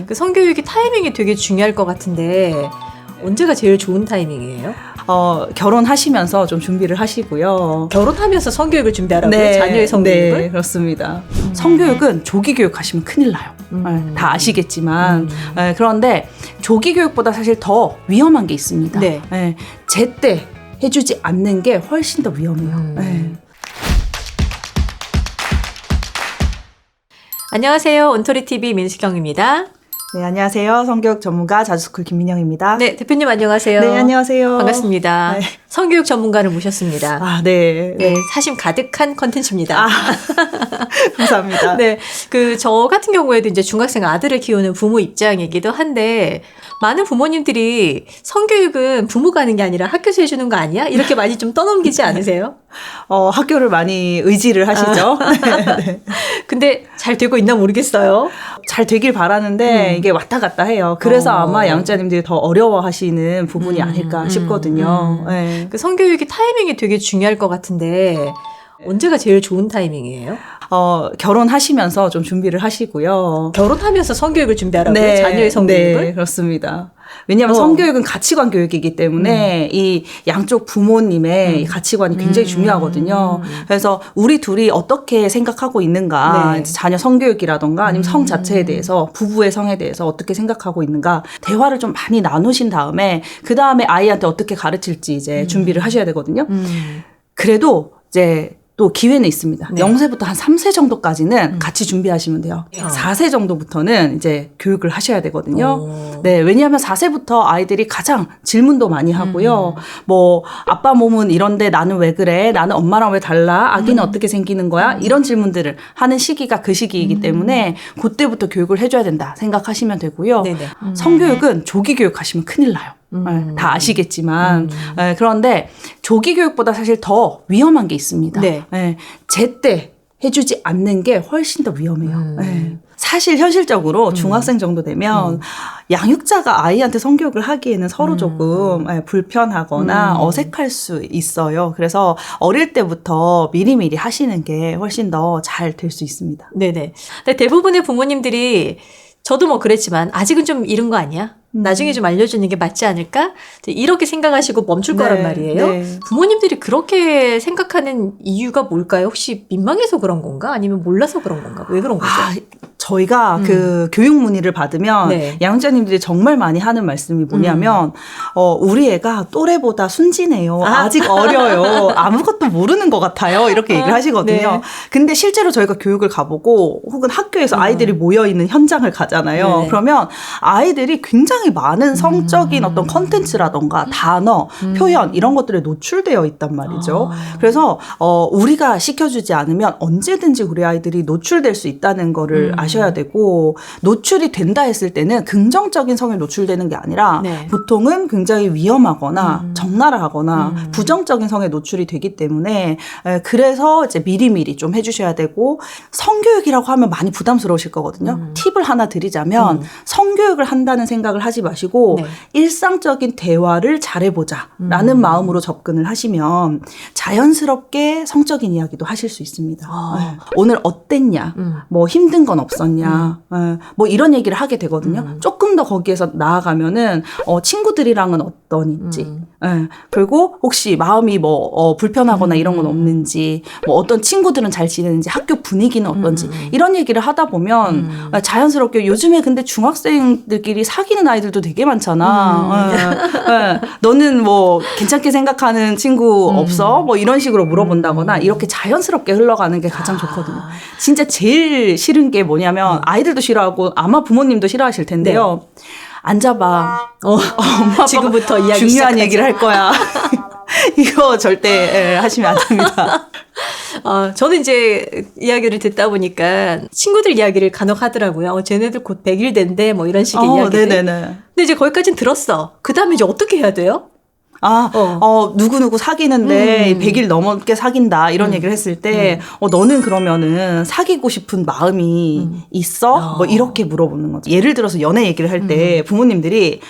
네. 그 성교육이 타이밍이 되게 중요할 것 같은데 언제가 제일 좋은 타이밍이에요? 어, 결혼하시면서 좀 준비를 하시고요. 결혼하면서 성교육을 준비하라고요? 자녀의 성교육을? 네, 그렇습니다. 성교육은 조기 교육하시면 큰일 나요. 음. 네, 다 아시겠지만. 음. 네, 그런데 조기 교육보다 사실 더 위험한 게 있습니다. 네. 네, 제때 해주지 않는 게 훨씬 더 위험해요. 음. 네. 안녕하세요. 온토리 TV 민수경입니다. 네, 안녕하세요. 성교육 전문가 자주스쿨 김민영입니다. 네, 대표님 안녕하세요. 네, 안녕하세요. 반갑습니다. 네. 성교육 전문가를 모셨습니다. 아, 네. 네, 사심 가득한 컨텐츠입니다. 아, 감사합니다. 네, 그 저 같은 경우에도 이제 중학생 아들을 키우는 부모 입장이기도 한데 많은 부모님들이 성교육은 부모가 하는 게 아니라 학교에서 해주는 거 아니야? 이렇게 많이 좀 떠넘기지 않으세요? 어, 학교를 많이 의지를 하시죠. 아. 네, 네. 근데 잘 되고 있나 모르겠어요. 잘 되길 바라는데 음. 이게 왔다 갔다 해요. 그래서 어. 아마 양육자님들이 더 어려워하시는 부분이 음, 아닐까 음, 싶거든요. 음. 네. 그 성교육이 타이밍이 되게 중요할 것 같은데 언제가 제일 좋은 타이밍이에요? 어, 결혼하시면서 좀 준비를 하시고요. 결혼하면서 성교육을 준비하라고요? 자녀의 성교육을? 네, 그렇습니다. 왜냐하면 어. 성교육은 가치관 교육이기 때문에 이 양쪽 부모님의 음. 이 가치관이 굉장히 음. 중요하거든요. 그래서 우리 둘이 어떻게 생각하고 있는가, 네. 자녀 성교육이라던가 아니면 성 음. 자체에 대해서 부부의 성에 대해서 어떻게 생각하고 있는가 대화를 좀 많이 나누신 다음에 그 다음에 아이한테 어떻게 가르칠지 이제 준비를 하셔야 되거든요. 음. 그래도 이제 또 기회는 있습니다. 네. 0세부터 한 3세 정도까지는 음. 같이 준비하시면 돼요. 어. 4세 정도부터는 이제 교육을 하셔야 되거든요. 어. 네, 왜냐하면 4세부터 아이들이 가장 질문도 많이 하고요. 음. 뭐, 아빠 몸은 이런데 나는 왜 그래? 나는 엄마랑 왜 달라? 아기는 음. 어떻게 생기는 거야? 이런 질문들을 하는 시기가 그 시기이기 음. 때문에 그때부터 교육을 해줘야 된다 생각하시면 되고요. 네네. 음. 성교육은 조기 교육하시면 큰일 나요. 음. 네, 다 아시겠지만 음. 네, 그런데 조기 교육보다 사실 더 위험한 게 있습니다. 네. 네, 제때 해주지 않는 게 훨씬 더 위험해요. 음. 네. 사실 현실적으로 중학생 정도 되면 음. 양육자가 아이한테 성교육을 하기에는 서로 음. 조금 네, 불편하거나 음. 어색할 수 있어요. 그래서 어릴 때부터 미리미리 하시는 게 훨씬 더 잘 될 수 있습니다. 네네. 근데 대부분의 부모님들이 저도 뭐 그랬지만 아직은 좀 이른 거 아니야? 음. 나중에 좀 알려주는 게 맞지 않을까? 이렇게 생각하시고 멈출 거란 네, 말이에요. 네. 부모님들이 그렇게 생각하는 이유가 뭘까요? 혹시 민망해서 그런 건가? 아니면 몰라서 그런 건가? 왜 그런 거죠? 아, 저희가 음. 그 교육 문의를 받으면 네. 양육자님들이 정말 많이 하는 말씀이 뭐냐면 어 우리 애가 또래보다 순진해요. 아. 아. 직 어려요. 아무것도 모르는 것 같아요. 이렇게 얘기를 아, 하시거든요. 네. 근데 실제로 저희가 교육을 가보고 혹은 학교에서 음. 아이들이 모여 있는 현장을 가잖아요. 네. 그러면 아이들이 굉장히 많은 성적인 어떤 컨텐츠라던가 단어, 음. 표현 이런 것들에 노출되어 있단 말이죠. 아. 그래서 어 우리가 시켜주지 않으면 언제든지 우리 아이들이 노출될 수 있다는 거를 음. 아셔야 되고 노출이 된다 했을 때는 긍정적인 성에 노출되는 게 아니라 네. 보통은 굉장히 위험하거나 음. 적나라하거나 음. 부정적인 성에 노출이 되기 때문에 에, 그래서 이제 미리미리 좀 해주셔야 되고 성교육이라고 하면 많이 부담스러우실 거거든요. 음. 팁을 하나 드리자면 음. 성교육을 한다는 생각을 하지 마시고 네. 일상적인 대화를 잘해보자라는 음. 마음으로 접근을 하시면 자연스럽게 성적인 이야기도 하실 수 있습니다. 아. 네. 오늘 어땠냐? 음. 뭐 힘든 건 없 었냐? 네. 뭐 이런 얘기를 하게 되거든요. 음. 조금 더 거기에서 나아가면은 어, 친구들이랑은 어떤지, 음. 네. 그리고 혹시 마음이 뭐 어, 불편하거나 이런 건 음. 없는지, 뭐 어떤 친구들은 잘 지내는지, 학교 분위기는 어떤지 음. 이런 얘기를 하다 보면 음. 아, 자연스럽게 요즘에 근데 중학생들끼리 사귀는 아이들도 되게 많잖아. 예, 예. 너는 뭐 괜찮게 생각하는 친구 음. 없어? 뭐 이런 식으로 물어본다거나 이렇게 자연스럽게 흘러가는 게 가장 좋거든요. 진짜 제일 싫은 게 뭐냐 면 아이들도 싫어하고 아마 부모님도 싫어하실 텐데요. 앉아봐. 어, 엄마 아빠가 지금부터 이야기 중요한 시작하자. 얘기를 할 거야. 이거 절대 예, 하시면 안 됩니다. 어, 저는 이제 이야기를 듣다 보니까 친구들 이야기를 간혹 하더라고요. 어, 쟤네들 곧 100일 된대 뭐 이런 식의 어, 이야기들. 네네네. 근데 이제 거기까지는 들었어. 그 다음에 이제 어떻게 해야 돼요? 아, 어. 어, 누구누구 사귀는데 음. 100일 넘게 사귄다, 이런 음. 얘기를 했을 때, 어, 너는 그러면은 사귀고 싶은 마음이 음. 있어? 어. 뭐 이렇게 물어보는 거죠. 예를 들어서 연애 얘기를 할 음. 때 부모님들이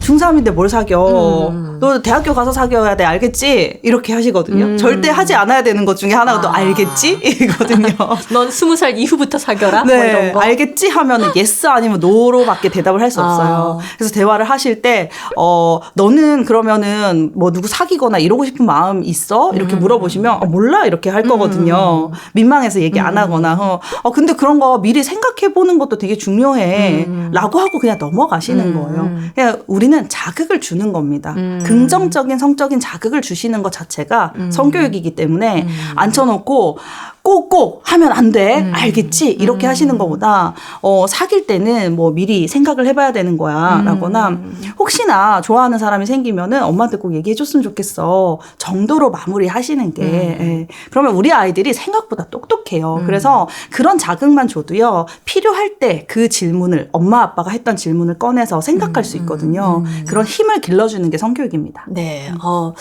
중3인데 뭘 사겨. 음. 너 대학교 가서 사귀어야 돼. 알겠지? 이렇게 하시거든요. 음. 절대 하지 않아야 되는 것 중에 하나가 또 아. 알겠지? 이거든요. 넌 스무 살 이후부터 사겨라. 뭐 네, 거. 알겠지 하면은 yes 아니면 no로밖에 대답을 할수 아. 없어요. 그래서 대화를 하실 때, 어, 너는 그러면은 뭐 누구 사귀거나 이러고 싶은 마음 있어? 이렇게 음. 물어보시면, 어, 몰라? 이렇게 할 거거든요. 민망해서 얘기 안 하거나, 어, 어, 근데 그런 거 미리 생각해 보는 것도 되게 중요해. 음. 라고 하고 그냥 넘어가시는 음. 거예요. 그냥 우리 는 자극을 주는 겁니다. 음. 긍정적인 성적인 자극을 주시는 것 자체가 음. 성교육이기 때문에 음. 앉혀놓고 꼭꼭 하면 안 돼. 음. 알겠지? 이렇게 음. 하시는 것보다 어, 사귈 때는 뭐 미리 생각을 해봐야 되는 거야. 음. 라거나 혹시나 좋아하는 사람이 생기면은 엄마한테 꼭 얘기해줬으면 좋겠어. 정도로 마무리 하시는 게. 예. 그러면 우리 아이들이 생각보다 똑똑해요. 음. 그래서 그런 자극만 줘도요. 필요할 때 그 질문을 엄마 아빠가 했던 질문을 꺼내서 생각할 수 있거든요. 음. 그런 힘을 길러주는 게 성교육입니다. 네. 어,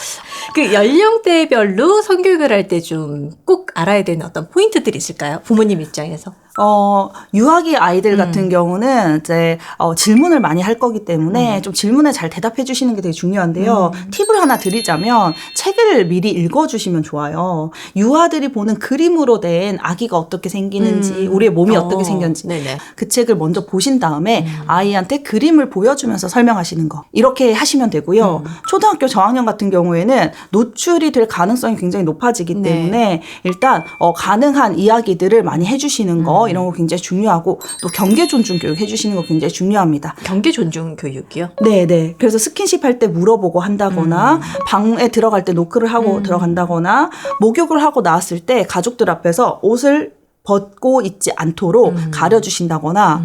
그 연령대별로 성교육을 할 때 좀 꼭 알아야 되는 어떤 포인트들이 있을까요? 부모님 입장에서. 어, 유아기 아이들 음. 같은 경우는 이제 어, 질문을 많이 할 거기 음. 때문에 좀 질문에 잘 대답해 주시는 게 되게 중요한데요. 팁을 하나 드리자면 책을 미리 읽어 주시면 좋아요. 유아들이 보는 그림으로 된 아기가 어떻게 생기는지, 음. 우리의 몸이 어, 어. 떻게 생겼는지 네네. 그 책을 먼저 보신 다음에 음. 아이한테 그림을 보여주면서 설명하시는 거. 이렇게 하시면 되고요. 음. 초등학교 저학년 같은 경우에는 노출이 될 가능성이 굉장히 높아지기 네. 때문에 일단 어, 가능한 이야기들을 많이 해주시는 거 음. 이런 거 굉장히 중요하고 또 경계 존중 교육 해주시는 거 굉장히 중요합니다. 경계 존중 교육이요. 네네. 그래서 스킨십 할 때 물어보고 한다거나, 방에 들어갈 때 노크를 하고 음. 들어간다거나, 목욕을 하고 나왔을 때 가족들 앞에서 옷을 벗고 있지 않도록 음. 가려주신다거나,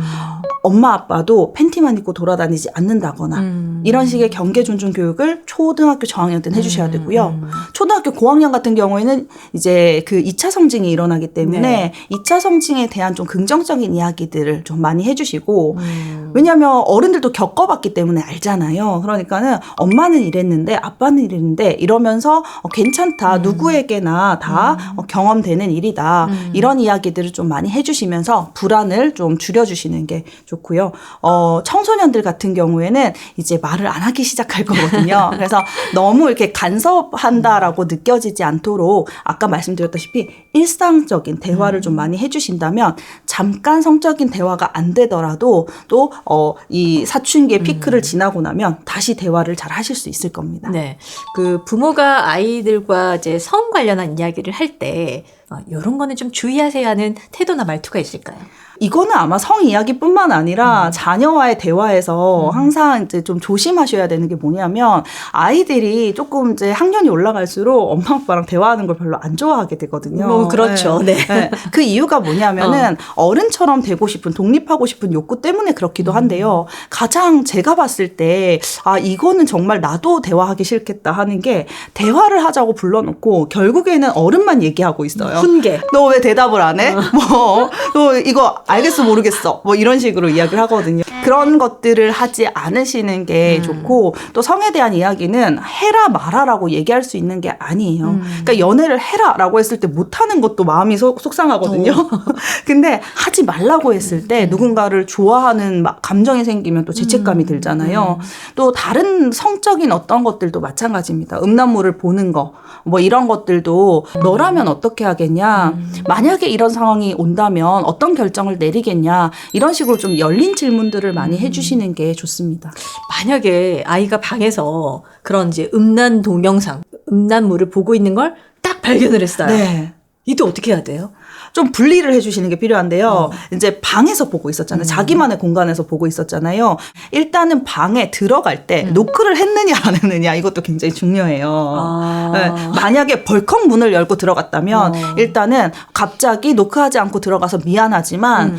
엄마 아빠도 팬티만 입고 돌아다니지 않는다거나, 음. 이런 식의 경계 존중 교육을 초등학교 저학년 때는 해주셔야 되고요. 음. 초등학교 고학년 같은 경우에는 이제 그 2차 성징이 일어나기 때문에 네. 2차 성징에 대한 좀 긍정적인 이야기들을 좀 많이 해주시고, 음. 왜냐하면 어른들도 겪어봤기 때문에 알잖아요. 그러니까는 엄마는 이랬는데 아빠는 이랬는데 이러면서 어, 괜찮다. 누구에게나 다 어, 경험되는 일이다. 음. 이런 이야 기들을 좀 많이 해주시면서 불안을 좀 줄여주시는 게 좋고요. 어, 청소년들 같은 경우에는 이제 말을 안 하기 시작할 거거든요. 그래서 너무 이렇게 간섭한다라고 느껴지지 않도록 아까 말씀드렸다시피 일상적인 대화를 좀 많이 해주신다면 잠깐 성적인 대화가 안 되더라도 또, 어, 이 사춘기의 피크를 지나고 나면 다시 대화를 잘 하실 수 있을 겁니다. 네. 그 부모가 아이들과 이제 성 관련한 이야기를 할때 어, 이런 거는 좀 주의하세요 하는 태도나 말투가 있을까요? 이거는 아마 성 이야기뿐만 아니라 음. 자녀와의 대화에서 항상 이제 좀 조심하셔야 되는 게 뭐냐면 아이들이 조금 이제 학년이 올라갈수록 엄마 아빠랑 대화하는 걸 별로 안 좋아하게 되거든요. 뭐 그렇죠. 네. 네. 그 이유가 뭐냐면은 어. 른처럼 되고 싶은 독립하고 싶은 욕구 때문에 그렇기도 음. 한데요. 가장 제가 봤을 때 아 이거는 정말 나도 대화하기 싫겠다 하는 게 대화를 하자고 불러놓고 결국에는 어른만 얘기하고 있어요. 훈계. 너 왜 대답을 안 해? 뭐, 너 이거 알겠어, 모르겠어. 뭐 이런 식으로 이야기를 하거든요. 그런 것들을 하지 않으시는 게 음. 좋고, 또 성에 대한 이야기는 해라, 말아라고 얘기할 수 있는 게 아니에요. 음. 그러니까 연애를 해라라고 했을 때 못하는 것도 마음이 속, 속상하거든요. 어. 근데 하지 말라고 했을 때 누군가를 좋아하는 막 감정이 생기면 또 음. 죄책감이 들잖아요. 또 다른 성적인 어떤 것들도 마찬가지입니다. 음란물을 보는 거, 뭐 이런 것들도 너라면 어떻게 하겠냐. 만약에 이런 상황이 온다면 어떤 결정을 내리겠냐. 이런 식으로 좀 열린 질문들을 많이 해주시는 게 좋습니다. 만약에 아이가 방에서 그런 이제 음란 동영상, 음란물을 보고 있는 걸 딱 발견을 했어요. 네. 이때 어떻게 해야 돼요? 좀 분리를 해주시는 게 필요한데요. 어. 이제 방에서 보고 있었잖아요. 자기만의 공간에서 보고 있었잖아요. 일단은 방에 들어갈 때 노크를 했느냐 안 했느냐 이것도 굉장히 중요해요. 아. 네, 만약에 벌컥 문을 열고 들어갔다면 어. 일단은 갑자기 노크하지 않고 들어가서 미안하지만 음.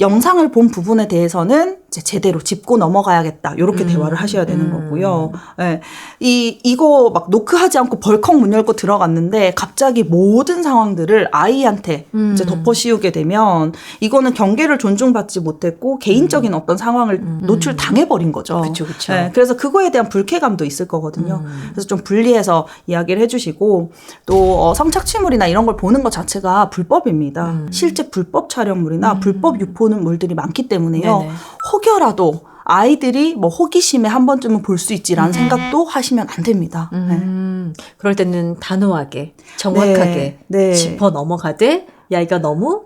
영상을 본 부분에 대해서는 이 제 제대로 짚고 넘어가야겠다. 이렇게 음. 대화를 하셔야 되는 음. 거고요. 예. 이 이거 막 노크하지 않고 벌컥 문 열고 들어갔는데 갑자기 모든 상황들을 아이한테 음. 이제 덮어 씌우게 되면 이거는 경계를 존중받지 못했고 개인적인 어떤 상황을 노출 당해 버린 거죠. 음. 그쵸, 그쵸. 예, 그래서 그거에 대한 불쾌감도 있을 거거든요. 음. 그래서 좀 분리해서 이야기를 해주시고 또 어, 성착취물이나 이런 걸 보는 것 자체가 불법입니다. 음. 실제 불법 촬영물이나 불법 유포는 물들이 많기 때문에요. 네네. 혹여라도 아이들이 뭐 호기심에 한 번쯤은 볼 수 있지라는 음. 생각도 하시면 안 됩니다. 네. 음, 그럴 때는 단호하게, 정확하게 네. 네. 짚어 넘어가되, 야, 이가 너무,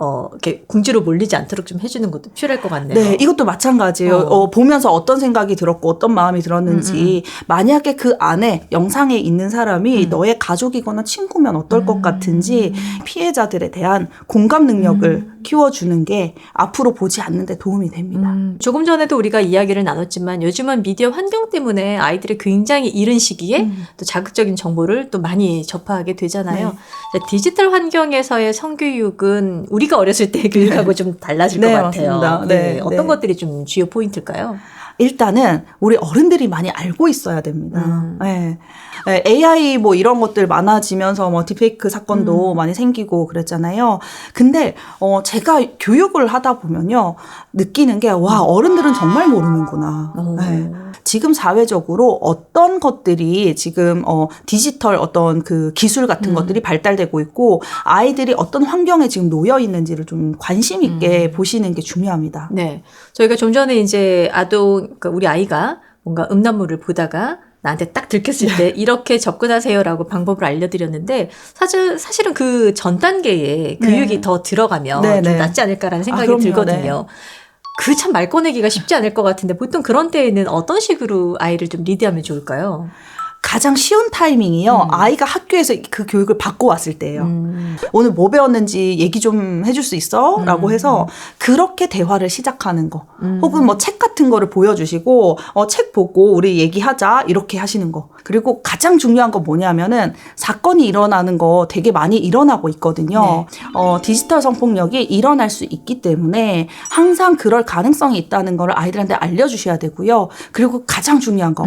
어, 이렇게 궁지로 몰리지 않도록 좀 해주는 것도 필요할 것 같네요. 네, 이것도 마찬가지예요. 어. 어, 보면서 어떤 생각이 들었고 어떤 마음이 들었는지 만약에 그 안에 영상에 있는 사람이 음. 너의 가족이거나 친구면 어떨 것 음. 같은지 피해자들에 대한 공감 능력을 음. 키워주는 게 앞으로 보지 않는데 도움이 됩니다. 음, 조금 전에도 우리가 이야기를 나눴지만 요즘은 미디어 환경 때문에 아이들이 굉장히 이른 시기에 음. 또 자극적인 정보를 또 많이 접하게 되잖아요. 네. 자, 디지털 환경에서의 성교육은 우리 가 어렸을 때 교육하고 좀 달라질 네, 것 같아요. 맞습니다. 네, 어떤 네. 것들이 좀 주요 포인트일까요? 일단은 우리 어른들이 많이 알고 있어야 됩니다. 음. 네. 네, AI 뭐 이런 것들 많아지면서 뭐 딥페이크 사건도 음. 많이 생기고 그랬잖아요. 근데 어 제가 교육을 하다 보면요 느끼는 게 와 어른들은 정말 모르는구나. 오. 네. 지금 사회적으로 어떤 것들이 지금 어 디지털 어떤 그 기술 같은 음. 것들이 발달되고 있고 아이들이 어떤 환경에 지금 놓여 있는지를 좀 관심 있게 보시는 게 중요합니다. 네. 저희가 좀 전에 이제 아동, 그러니까 우리 아이가 뭔가 음란물을 보다가 나한테 딱 들켰을 때 이렇게 접근하세요라고 방법을 알려드렸는데 사실 사실은 그 전 단계에 교육이 네. 더 들어가면 네, 좀 네. 낫지 않을까라는 생각이 그럼요. 들거든요. 그 참 말 꺼내기가 쉽지 않을 것 같은데 보통 그런 때에는 어떤 식으로 아이를 좀 리드하면 좋을까요? 가장 쉬운 타이밍이요. 음. 아이가 학교에서 그 교육을 받고 왔을 때예요. 음. 오늘 뭐 배웠는지 얘기 좀 해줄 수 있어? 라고 음. 해서 그렇게 대화를 시작하는 거. 음. 혹은 뭐 책 같은 거를 보여주시고, 어, 책 보고 우리 얘기하자. 이렇게 하시는 거. 그리고 가장 중요한 건 뭐냐면은 사건이 일어나는 거 되게 많이 일어나고 있거든요. 네. 어, 디지털 성폭력이 일어날 수 있기 때문에 항상 그럴 가능성이 있다는 걸 아이들한테 알려주셔야 되고요. 그리고 가장 중요한 거.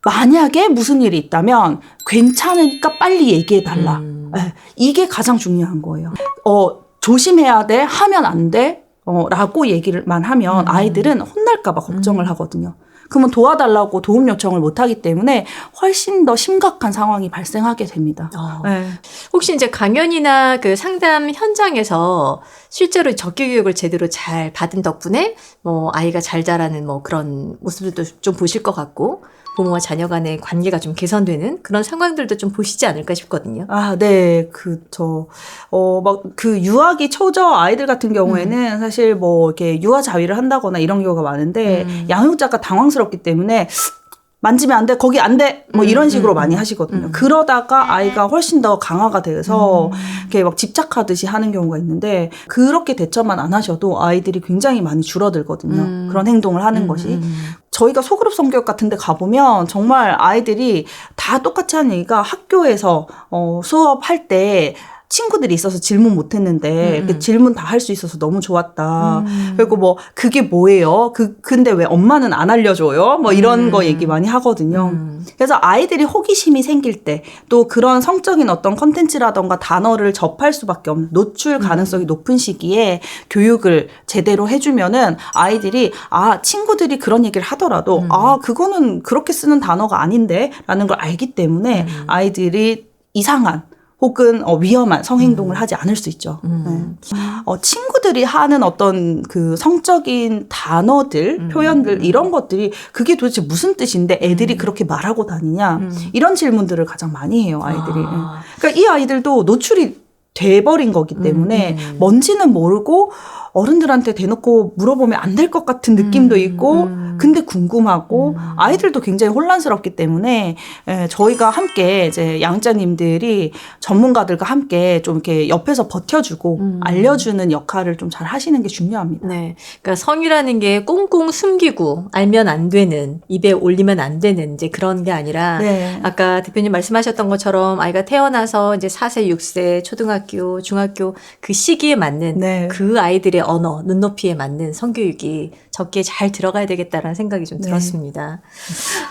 음. 만약에 무슨 일이 있다면 괜찮으니까 빨리 얘기해 달라. 음. 예, 이게 가장 중요한 거예요. 어, 조심해야 돼, 하면 안 돼, 어, 라고 얘기를만 하면 음. 아이들은 혼날까봐 걱정을 하거든요. 그러면 도와달라고 도움 요청을 못 하기 때문에 훨씬 더 심각한 상황이 발생하게 됩니다. 어. 네. 혹시 이제 강연이나 그 상담 현장에서 실제로 적기 교육을 제대로 잘 받은 덕분에 뭐 아이가 잘 자라는 뭐 그런 모습들도 좀 보실 것 같고 부모와 자녀 간의 관계가 좀 개선되는 그런 상황들도 좀 보시지 않을까 싶거든요. 아, 네. 그, 저, 어, 막, 그, 유아기 초저 아이들 같은 경우에는 사실 뭐, 이렇게 유아 자위를 한다거나 이런 경우가 많은데, 음. 양육자가 당황스럽기 때문에, 만지면 안 돼, 거기 안 돼, 뭐 음, 이런 식으로 음, 많이 음. 하시거든요. 음. 그러다가 아이가 훨씬 더 강화가 돼서, 음. 이렇게 막 집착하듯이 하는 경우가 있는데, 그렇게 대처만 안 하셔도 아이들이 굉장히 많이 줄어들거든요. 음. 그런 행동을 하는 음, 것이. 음. 저희가 소그룹 성교육 같은 데 가보면 정말 아이들이 다 똑같이 하는 얘기가 학교에서 어, 수업할 때 친구들이 있어서 질문 못 했는데 음, 음. 질문 다 할 수 있어서 너무 좋았다. 음. 그리고 뭐 그게 뭐예요? 그 근데 왜 엄마는 안 알려줘요? 뭐 이런 음. 거 얘기 많이 하거든요. 음. 그래서 아이들이 호기심이 생길 때 또 그런 성적인 어떤 컨텐츠라던가 단어를 접할 수밖에 없는 노출 음. 가능성이 높은 시기에 교육을 제대로 해주면은 아이들이 아 친구들이 그런 얘기를 하더라도 음. 아 그거는 그렇게 쓰는 단어가 아닌데라는 걸 알기 때문에 음. 아이들이 이상한 혹은 어, 위험한 성행동을 하지 않을 수 있죠. 음. 네. 어, 친구들이 하는 어떤 그 성적인 단어들, 음. 표현들 이런 것들이 그게 도대체 무슨 뜻인데 애들이 그렇게 말하고 다니냐 음. 이런 질문들을 가장 많이 해요 아이들이. 아. 그러니까 이 아이들도 노출이 돼버린 거기 때문에 음. 뭔지는 모르고 어른들한테 대놓고 물어보면 안 될 것 같은 느낌도 음. 있고 음. 근데 궁금하고 음. 아이들도 굉장히 혼란스럽기 때문에 에, 저희가 함께 이제 양자님들이 전문가들과 함께 좀 이렇게 옆에서 버텨주고 음. 알려주는 역할을 좀 잘 하시는 게 중요합니다. 네. 그러니까 성이라는 게 꽁꽁 숨기고 알면 안 되는, 입에 올리면 안 되는 이제 그런 게 아니라 네. 아까 대표님 말씀하셨던 것처럼 아이가 태어나서 이제 4세, 6세, 초등학교, 중학교 그 시기에 맞는 네. 그 아이들의 언어, 눈높이에 맞는 성교육이 적기에 잘 들어가야 되겠다라는 생각이 좀 네. 들었습니다.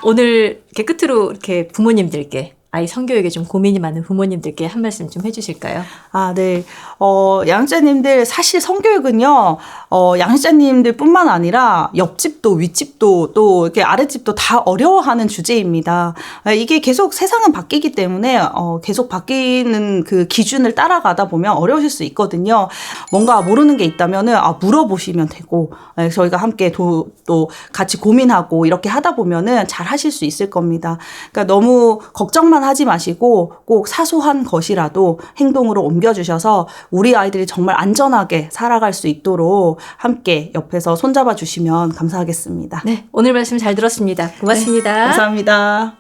오늘 이렇게 끝으로 이렇게 부모님들께 아이 성교육에 좀 고민이 많은 부모님들께 한 말씀 좀 해주실까요? 아, 네. 어, 양육자님들 사실 성교육은요, 어, 양육자님들 뿐만 아니라 옆집도 윗집도 또 이렇게 아랫집도 다 어려워하는 주제입니다. 아, 이게 계속 세상은 바뀌기 때문에 어, 계속 바뀌는 그 기준을 따라가다 보면 어려우실 수 있거든요. 뭔가 모르는 게 있다면은 아, 물어보시면 되고 예, 저희가 함께 도, 또 같이 고민하고 이렇게 하다 보면은 잘 하실 수 있을 겁니다. 그러니까 너무 걱정만 하지 마시고 꼭 사소한 것이라도 행동으로 옮겨주셔서 우리 아이들이 정말 안전하게 살아갈 수 있도록 함께 옆에서 손잡아 주시면 감사하겠습니다. 네, 오늘 말씀 잘 들었습니다. 고맙습니다. 감사합니다.